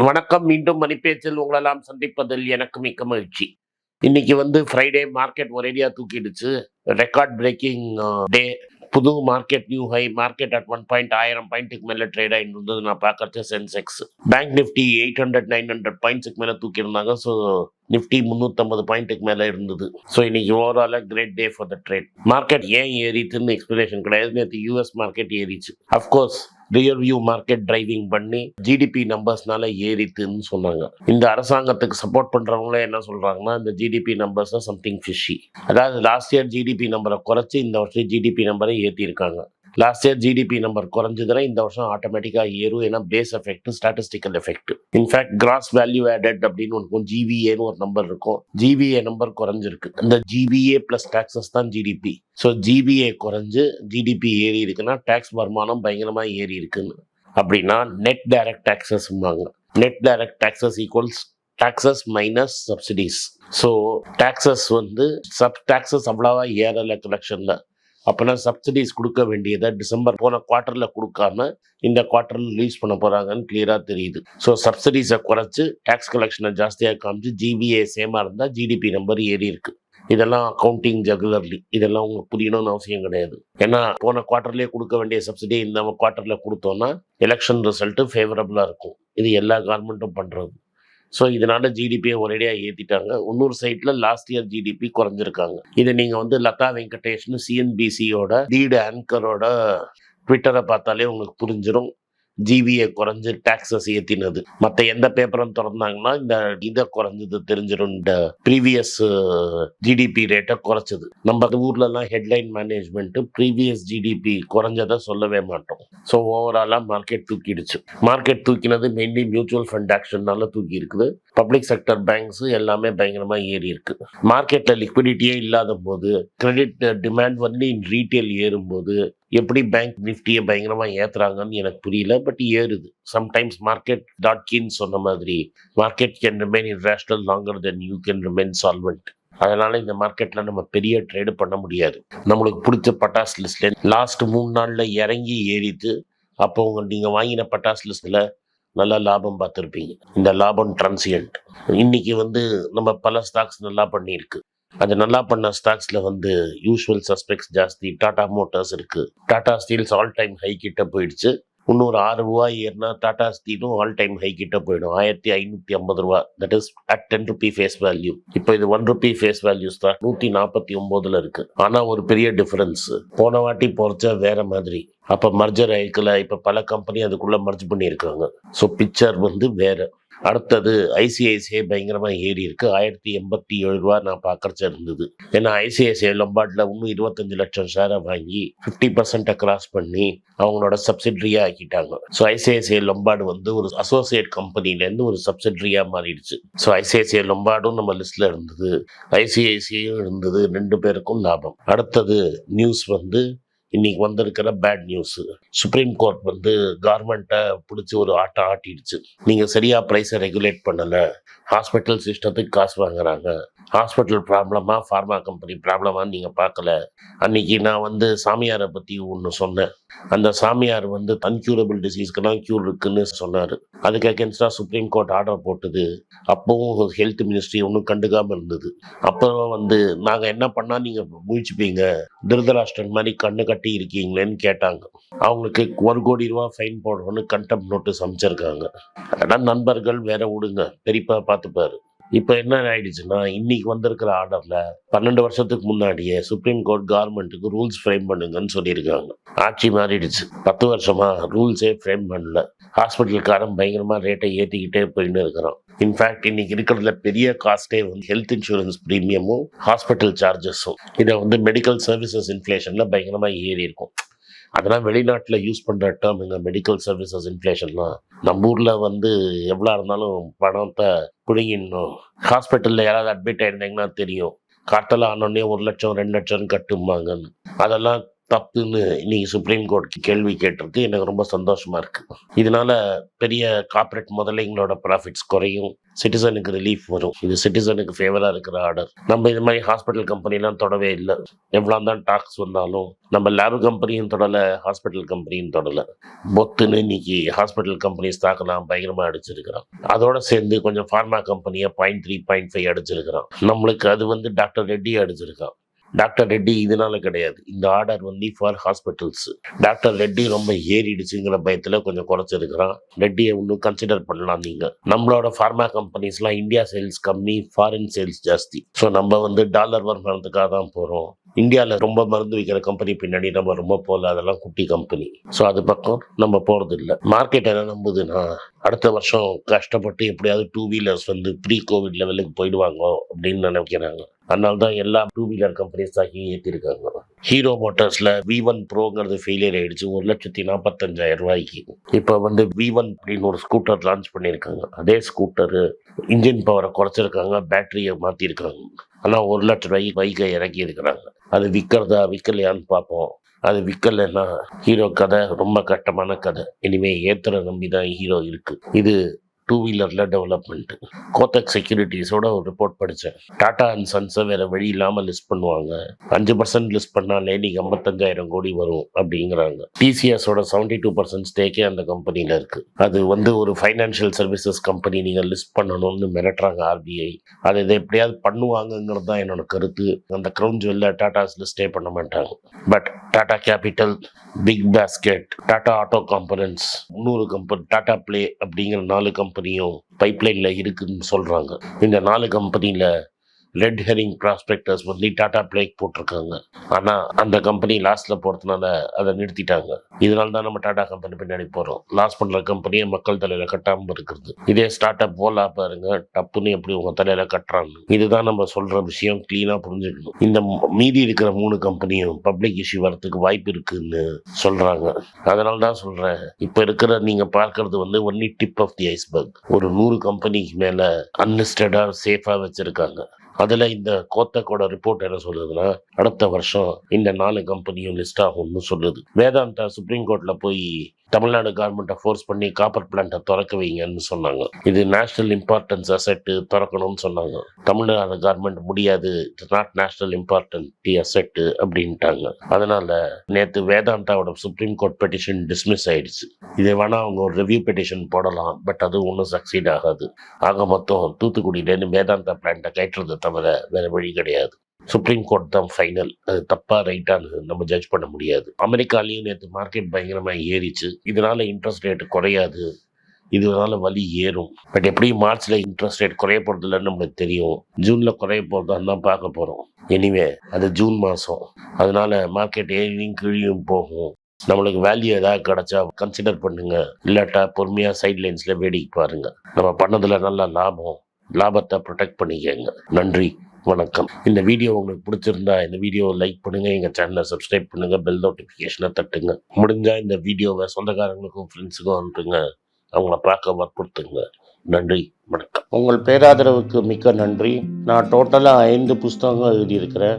வணக்கம். மீண்டும் மணிப்பேச்சில் உங்களெல்லாம் சந்திப்பதில் எனக்கு மிக்க மகிழ்ச்சி. இன்னைக்கு வந்து ஃப்ரைடே மார்க்கெட் ஒரேடியா தூக்கிடுச்சு. ரெக்கார்ட் பிரேக்கிங் டே புது market new high market at one point ஆயிரம் பாயிண்ட்டுக்கு மேலே ட்ரேட் ஆகிட்டு இருந்தது. நான் பார்க்கறது Sensex bank Nifty eight hundred nine hundred பாயிண்ட்ஸுக்கு மேலே தூக்கியிருந்தாங்க. ஸோ நிஃப்டி முந்நூற்றம்பது பாயிண்ட்டுக்கு மேலே இருந்தது. ஸோ இன்னைக்கு ஓவராலாக great day for the trade market ஏன் ஏறிச்சுன்னு எக்ஸ்பிளேஷன் கிடையாது. நேற்று யூஎஸ் மார்க்கெட் ஏறிச்சு. Of course rear view market driving பண்ணி ஜிடிபி நம்பர்ஸ்னால ஏறித்துன்னு சொன்னாங்க. இந்த அரசாங்கத்துக்கு சப்போர்ட் பண்றவங்களே என்ன சொல்றாங்கன்னா இந்த ஜிடிபி நம்பர்ஸ் சம்திங் ஃபிஷி அதாவது லாஸ்ட் இயர் ஜிடிபி நம்பரை குறைச்சி இந்த வருஷம் ஜிடிபி நம்பரை ஏற்றிருக்காங்க லாஸ்ட் இயர் ஜிடிபி நம்பர் குறைஞ்சதுன்னா இந்த வருஷம் ஆட்டோமேட்டிக்காக ஏறும் ஏன்னா base effect statistical effect in fact gross value added அப்படின்னு ஒன்று இருக்கும். ஜிவிஏன்னு ஒரு நம்பர் இருக்கும். ஜிவிஏ நம்பர் குறைஞ்சிருக்கு. இந்த ஜிபிஏ பிளஸ் டாக்ஸஸ் தான் ஜிடிபி ஸோ ஜிபிஏ குறைஞ்சு ஜிடிபி ஏறி இருக்குன்னா டேக்ஸ் வருமானம் பயங்கரமாக ஏறி இருக்குன்னு. அப்படின்னா net direct டாக்ஸஸ்ம்பாங்க net direct taxes equals taxes minus subsidies so taxes வந்து சப் டாக்ஸஸ் அவ்வளோவா ஏறலை கலெக்ஷனில் அப்போனா சப்சிடிஸ் கொடுக்க வேண்டியதை டிசம்பர் போன குவார்ட்டரில் கொடுக்காம இந்த குவார்ட்டரில் ரிலீஸ் பண்ண போகிறாங்கன்னு கிளியராக தெரியுது. ஸோ சப்சிடிஸை குறைச்சி டேக்ஸ் கலெக்ஷனை ஜாஸ்தியாக காமிச்சு ஜிபிஏ சேமாக இருந்தால் ஜிடிபி நம்பர் ஏறி இருக்கு. இதெல்லாம் அக்கௌண்டிங் ஜகுலர்லி இதெல்லாம் உங்களுக்கு புரியணும்னு அவசியம் கிடையாது. ஏன்னா போன குவார்ட்டர்லேயே கொடுக்க வேண்டிய சப்சிடி இந்த குவார்ட்டரில் கொடுத்தோன்னா எலெக்ஷன் ரிசல்ட்டு ஃபேவரபுளாக இருக்கும். இது எல்லா கவர்மெண்ட்டும் பண்ணுறது ஸோ இதனால ஜிடிபியை ஒரேடியாக ஏற்றிட்டாங்க இன்னொரு சைட்டில் லாஸ்ட் இயர் ஜிடிபி குறைஞ்சிருக்காங்க. இதை நீங்கள் வந்து லதா வெங்கடேஷ்னு சிஎன்பிசியோட லீடு ஆங்கரோட ட்விட்டரை பார்த்தாலே உங்களுக்கு புரிஞ்சிடும் ஜிவியை குறைஞ்சு டாக்ஸஸ் ஏற்றினது மற்ற எந்த பேப்பரும் திறந்தாங்கன்னா இந்த இதை குறைஞ்சது தெரிஞ்சிடும். இந்த ப்ரீவியஸ் ஜிடிபி ரேட்டை குறைச்சது. நம்ம ஊர்லலாம் ஹெட்லைன் மேனேஜ்மெண்ட்டு ப்ரீவியஸ் ஜிடிபி குறைஞ்சதை சொல்லவே மாட்டோம். ஸோ ஓவராலாக மார்க்கெட் தூக்கிடுச்சு. மார்க்கெட் தூக்கினது மெயின்லி மியூச்சுவல் ஃபண்ட் ஆக்ஷன்னால தூக்கி இருக்குது பப்ளிக் செக்டர் பேங்க்ஸ் எல்லாமே பயங்கரமாக ஏறி இருக்கு மார்க்கெட்டில் லிக்விடிட்டியே இல்லாத போது கிரெடிட் டிமாண்ட் வந்து ரீட்டைல் ஏறும்போது எப்படி பேங்க் நிஃப்டியை பயங்கரமாக ஏற்றுறாங்கன்னு எனக்கு புரியல பட் ஏறுது. சம்டைம்ஸ் மார்க்கெட் டாட் கின் சொன்ன மாதிரி market can remain irrational longer than you can remain solvent அதனால இந்த மார்க்கெட்டில் நம்ம பெரிய ட்ரேடு பண்ண முடியாது. நம்மளுக்கு பிடிச்ச பட்டாஸ் லிஸ்ட்ல லாஸ்ட் மூணு நாளில் இறங்கி ஏறிட்டு அப்போ உங்க நீங்கள் வாங்கின பட்டாஸ் லிஸ்ட்டில் நல்லா லாபம் பார்த்துருப்பீங்க. இந்த லாபம் டிரான்சியன்ட் இன்னைக்கு வந்து நம்ம பல ஸ்டாக்ஸ் நல்லா பண்ணியிருக்கு. அது நல்லா பண்ண ஸ்டாக்ஸில் வந்து யூஸ்வல் சஸ்பெக்ட்ஸ் ஜாஸ்தி. டாடா மோட்டார்ஸ் இருக்குது Tata Steels all time high கிட்ட போயிடுச்சு. இன்னொரு ஆறு ரூபாய் ஏறினா டாடா ஸ்டீலும் ஆல் டைம் ஹை கிட்ட போயிடும். ஆயிரத்தி ஐநூற்றி ஐம்பது ரூபா. That is at ten rupee face value இப்போ இது ஒன் ருபி ஃபேஸ் வேல்யூஸ் தான். நூற்றி நாற்பத்தி ஒம்போதில் இருக்குது ஆனால் ஒரு பெரிய டிஃப்ரென்ஸ் போன வாட்டி போகிறச்சா வேற மாதிரி. அப்போ மர்ஜர் ஆயிக்கல இப்போ பல கம்பெனி அதுக்குள்ளே மர்ஜ் பண்ணியிருக்காங்க. ஸோ பிக்சர் வந்து வேறு. அடுத்தது ஐசிஐசிஐ பயங்கரமாக ஏறி இருக்கு ஆயிரத்தி எண்பத்தி ஏழு ரூபா நான் பார்க்கறச்ச இருந்தது. ஏன்னா ஐசிஐசிஐ லொம்பாட்டில் இன்னும் இருபத்தஞ்சு லட்சம் ஷேரை வாங்கி ஃபிஃப்டி பர்சன்ட்டை கிராஸ் பண்ணி அவங்களோட சப்சிடரியாக ஆக்கிட்டாங்க. ஸோ ஐசிஐசிஐ லொம்பாடு வந்து ஒரு அசோசியேட் கம்பெனிலேருந்து ஒரு சப்சிடரியாக மாறிடுச்சு. ஸோ ஐசிஐசிஐ லொம்பாடும் நம்ம லிஸ்ட்டில் இருந்தது. ஐசிஐசிஐயும் இருந்தது. ரெண்டு பேருக்கும் லாபம். அடுத்தது நியூஸ் வந்து இன்னைக்கு வந்திருக்கிற பேட் நியூஸ் சுப்ரீம் கோர்ட் வந்து கவர்மெண்ட்டை பிடிச்சி ஒரு ஆட்டம் ஆட்டிடுச்சு. நீங்கள் சரியாக ப்ரைஸை ரெகுலேட் பண்ணலை. ஹாஸ்பிட்டல் சிஸ்டத்துக்கு காசு வாங்குறாங்க. ஹாஸ்பிட்டல் ப்ராப்ளமாக ஃபார்மா கம்பெனி ப்ராப்ளமான்னு நீங்கள் பார்க்கல. அன்னைக்கு நான் வந்து சாமியாரை பற்றி ஒன்று சொன்னேன். அந்த சாமியார் வந்து அன்கியூரபிள் டிசீஸ்க்கெல்லாம் க்யூர் இருக்குன்னு சொன்னார். அதுக்கு அகேன்ஸ்டாக சுப்ரீம் கோர்ட் ஆர்டர் போட்டது. அப்போவும் ஹெல்த் மினிஸ்ட்ரி ஒன்றும் கண்டுக்காமல் இருந்தது. அப்புறம் வந்து நாங்கள் என்ன பண்ணால் நீங்கள் முழிச்சுப்பீங்க? திருதராஷ்டிரன் மாதிரி கண்ணு கட்டி இருக்கீங்களேன்னு கேட்டாங்க. அவங்களுக்கு ஒரு கோடி ரூபா ஃபைன் போடுறோன்னு கண்டெம் நோட்டீஸ் அமைச்சிருக்காங்க ஆனால் நண்பர்கள் வேற விடுங்க பெரியப்பா பார்த்துப்பாரு. இப்போ என்ன ஆயிடுச்சுன்னா இன்னைக்கு வந்திருக்கிற ஆர்டர்ல பன்னெண்டு வருஷத்துக்கு முன்னாடியே சுப்ரீம் கோர்ட் கவர்மெண்ட்டுக்கு ரூல்ஸ் ஃப்ரேம் பண்ணுங்கன்னு சொல்லியிருக்காங்க. ஆட்சி மாறிடுச்சு. பத்து வருஷமா ரூல்ஸே ஃப்ரேம் பண்ணல. ஹாஸ்பிட்டலுக்காரன் பயங்கரமா ரேட்டை ஏற்றிக்கிட்டே போயின்னு இருக்கிறான். இன்ஃபேக்ட் இன்னைக்கு இருக்கிறதுல பெரிய காஸ்டே வந்து ஹெல்த் இன்சூரன்ஸ் ப்ரீமியமும் ஹாஸ்பிட்டல் சார்ஜஸும் இதை வந்து மெடிக்கல் சர்வீசஸ் இன்ஃப்ளேஷன்ல பயங்கரமா ஏறி இருக்கும் அதெல்லாம் வெளிநாட்டில் யூஸ் பண்ணுற டேர்முங்க மெடிக்கல் சர்வீசஸ் இன்ஃப்ளேஷன்லாம் நம்ம ஊரில் வந்து எவ்வளோ இருந்தாலும் பணத்தை பிடுங்கிடணும். ஹாஸ்பிட்டலில் யாராவது அட்மிட் ஆயிருந்தீங்கன்னா தெரியும். காட்டல ஆனோடனே ஒரு லட்சம் ரெண்டு லட்சம் கட்டும்பாங்கன்னு. அதெல்லாம் தப்புன்னு இன்னைக்கு சுப்ரீம் கோர்ட் கேள்வி கேட்டிருக்கு எனக்கு ரொம்ப சந்தோஷமா இருக்கு. இதனால பெரிய கார்பரேட் முதலைங்களோட ப்ராஃபிட்ஸ் குறையும். சிட்டிசனுக்கு ரிலீஃப் வரும். இது சிட்டிசனுக்கு ஃபேவராக இருக்கிற ஆர்டர் நம்ம இது மாதிரி ஹாஸ்பிட்டல் கம்பெனிலாம் தொடவே இல்லை. எவ்வளோ தான் டாக்ஸ் வந்தாலும் நம்ம லேப் கம்பெனியும் தொடலை ஹாஸ்பிட்டல் கம்பெனியும் தொடலை. பொத்துன்னு இன்னைக்கு ஹாஸ்பிட்டல் கம்பெனிஸ் தாக்கலாம் பயங்கரமாக அடிச்சிருக்கிறான். அதோட சேர்ந்து கொஞ்சம் ஃபார்மா கம்பெனியை பாயிண்ட் த்ரீ பாயிண்ட் ஃபைவ் அடிச்சிருக்கிறான். நம்மளுக்கு அது வந்து டாக்டர் ரெட்டி அடிச்சிருக்கான். டாக்டர் ரெட்டி இதனால கிடையாது. இந்த ஆர்டர் வந்து ஃபார் ஹாஸ்பிட்டல்ஸ் டாக்டர் ரெட்டி ரொம்ப ஏறிடுச்சுங்கிற பயத்தில் கொஞ்சம் குறைச்சிருக்கிறான். ரெட்டியை இன்னும் கன்சிடர் பண்ணலாம் நீங்கள் நம்மளோட ஃபார்மா கம்பெனிஸ்லாம் இந்தியா சேல்ஸ் கம்மி ஃபாரின் சேல்ஸ் ஜாஸ்தி. ஸோ நம்ம வந்து டாலர் வருமானத்துக்காக தான் போகிறோம் இந்தியாவில் ரொம்ப மருந்து விற்கிற கம்பெனி பின்னாடி நம்ம ரொம்ப போகல அதெல்லாம் குட்டி கம்பெனி ஸோ அது பக்கம் நம்ம போகிறது இல்லை மார்க்கெட் என்ன நம்புதுன்னா அடுத்த வருஷம் கஷ்டப்பட்டு எப்படியாவது டூ வீலர்ஸ் வந்து ப்ரீ கோவிட் லெவலுக்கு போயிடுவாங்க அப்படின்னு நினைக்கிறாங்க. அதனால தான் எல்லா டூ வீலர் கம்பெனிஸ் தாக்கி ஏற்றிருக்காங்க ஹீரோ மோட்டார்ஸில் வி ஒன் ப்ரோங்கிறது ஃபெயிலியர் ஆகிடுச்சு ஒரு லட்சத்தி நாற்பத்தஞ்சாயிரம் ரூபாய்க்கு. இப்போ வந்து வி ஒன் அப்படின்னு ஒரு ஸ்கூட்டர் லான்ச் பண்ணியிருக்காங்க. அதே ஸ்கூட்டரு இன்ஜின் பவரை குறைச்சிருக்காங்க. பேட்டரியை மாற்றிருக்காங்க ஆனால் ஒரு லட்ச ரூபாய்க்கு பைக்கை இறக்கி இருக்கிறாங்க அது விற்கிறதா விற்கலையான்னு பார்ப்போம். அது விற்கலைன்னா ஹீரோ கதை ரொம்ப கட்டமான கதை. இனிமேல் ஏத்துற நம்பி தான் ஹீரோ இருக்குது இது டூ வீலரில் டெவலப்மெண்ட்டு கோத்தக் செக்யூரிட்டிஸோட ஒரு ரிப்போர்ட் படித்தேன் டாடா அண்ட் சன்ஸை வேறு வழி இல்லாமல் லிஸ்ட் பண்ணுவாங்க. அஞ்சு பர்சன்ட் லிஸ்ட் பண்ணாலே நீங்கள் ஐம்பத்தஞ்சாயிரம் கோடி வரும் அப்படிங்கிறாங்க. டிசிஎஸோட செவன்டி டூ பர்சன்ட் ஸ்டேக்கே அந்த கம்பெனியில் இருக்குது அது வந்து ஒரு ஃபைனான்ஷியல் சர்வீசஸ் கம்பெனி நீங்கள் லிஸ்ட் பண்ணணும்னு மிரட்டுறாங்க ஆர்பிஐ அதை இதை எப்படியாவது பண்ணுவாங்கங்கிறது தான் என்னோட கருத்து. அந்த க்ரௌன் ஜுவல்ல டாடாஸ் லிஸ்டே பண்ண மாட்டாங்க. But Tata Capital Big Basket Tata Auto Components முந்நூறு கம்பெனி டாடா ப்ளே அப்படிங்கிற நாலு கம்பெனி கம்பெனியும் பைப்லைனில் இருக்குன்னு சொல்கிறாங்க இந்த நாலு கம்பெனியில் ரெட் ஹெரிங் ப்ராஸ்பெக்டர்ஸ் வந்து டாடா பிளேக் போட்டிருக்காங்க. ஆனால் அந்த கம்பெனி லாஸ்ட்டில் போகிறதுனால அதை நிறுத்திட்டாங்க. இதனால தான் நம்ம டாடா கம்பெனி பின்னாடி போகிறோம் லாஸ் பண்ணுற கம்பெனியை மக்கள் தலையில் கட்டாமல் இருக்கிறது. இதே ஸ்டார்ட் அப் போலா பாருங்க டப்புன்னு எப்படி உங்கள் தலையில் கட்டுறாங்க. இதுதான் நம்ம சொல்கிற விஷயம் க்ளீனாக புரிஞ்சுக்கணும். இந்த ம- மீதி இருக்கிற மூணு கம்பெனியும் பப்ளிக் இஷ்யூ வரத்துக்கு வாய்ப்பு இருக்குன்னு சொல்கிறாங்க அதனால தான் சொல்கிறேன் இப்போ இருக்கிற நீங்கள் பார்க்கறது வந்து only tip of the iceberg ஒரு நூறு கம்பெனிக்கு மேலே அன்லிஸ்டடாக சேஃபாக வச்சுருக்காங்க. அதில் இந்த கோத்தக்கோட ரிப்போர்ட் என்ன சொல்லுதுன்னா அடுத்த வருஷம் இந்த நாலு கம்பெனியும் லிஸ்ட் ஆகும்னு சொல்லுது. வேதாந்தா சுப்ரீம் கோர்ட்டில் போய் தமிழ்நாடு கவர்மெண்ட்டை ஃபோர்ஸ் பண்ணி காப்பர் பிளான்ட்டை திறக்க வைங்கன்னு சொன்னாங்க. இது நேஷனல் இம்பார்ட்டன்ஸ் அசெட்டு திறக்கணும்னு சொன்னாங்க. தமிழ்நாடு கவர்மெண்ட் முடியாது it's not national important asset அப்படின்ட்டாங்க. அதனால நேற்று வேதாந்தாவோட சுப்ரீம் கோர்ட் பெட்டிஷன் டிஸ்மிஸ் ஆயிடுச்சு. இதை வேணா அவங்க ஒரு ரிவ்யூ பெட்டிஷன் போடலாம் பட் அது ஒன்றும் சக்சீட் ஆகாது. ஆக மொத்தம் தூத்துக்குடியிலேருந்து வேதாந்தா பிளான்ட்டை கட்டுறதை தவிர வேற வழி கிடையாது. சுப்ரீம் கோர்ட் தான் ஃபைனல் அது தப்பாக ரைட்டான்னு நம்ம ஜட்ஜ் பண்ண முடியாது. அமெரிக்காலையும் நேற்று மார்க்கெட் பயங்கரமாக ஏறிச்சு. இதனால் இன்ட்ரெஸ்ட் ரேட் குறையாது. இதனால வலி ஏறும். பட் எப்படியும் மார்ச்சில் இன்ட்ரெஸ்ட் ரேட் குறைய போகிறது இல்லைன்னு நம்மளுக்கு தெரியும். ஜூனில் குறைய போறதான்னு தான் பார்க்க போகிறோம் எனிவே அது ஜூன் மாதம் அதனால் மார்க்கெட் ஏறியும் கீழியும் போகும். நம்மளுக்கு வேல்யூ ஏதாவது கிடைச்சா கன்சிடர் பண்ணுங்க. இல்லாட்டா பொறுமையாக சைட் லைன்ஸில் வேடிக்கை பாருங்கள் நம்ம பண்ணதில் நல்ல லாபம். லாபத்தை ப்ரொடெக்ட் பண்ணிக்கங்க. நன்றி. வணக்கம். இந்த வீடியோ உங்களுக்கு பிடிச்சிருந்தா இந்த வீடியோவை லைக் பண்ணுங்க எங்க சேனலை சப்ஸ்கிரைப் பண்ணுங்க பெல் நோட்டிஃபிகேஷனை தட்டுங்க. முடிஞ்சா இந்த வீடியோவை சொந்தக்காரங்களுக்கும் ஃப்ரெண்ட்ஸுக்கும் அனுப்புங்க. அவங்கள பார்க்க வற்புறுத்துங்க. நன்றி வணக்கம். உங்கள் பேராதரவுக்கு மிக்க நன்றி. நான் டோட்டலாக ஐந்து புஸ்தகங்கள் எழுதியிருக்கிறேன்.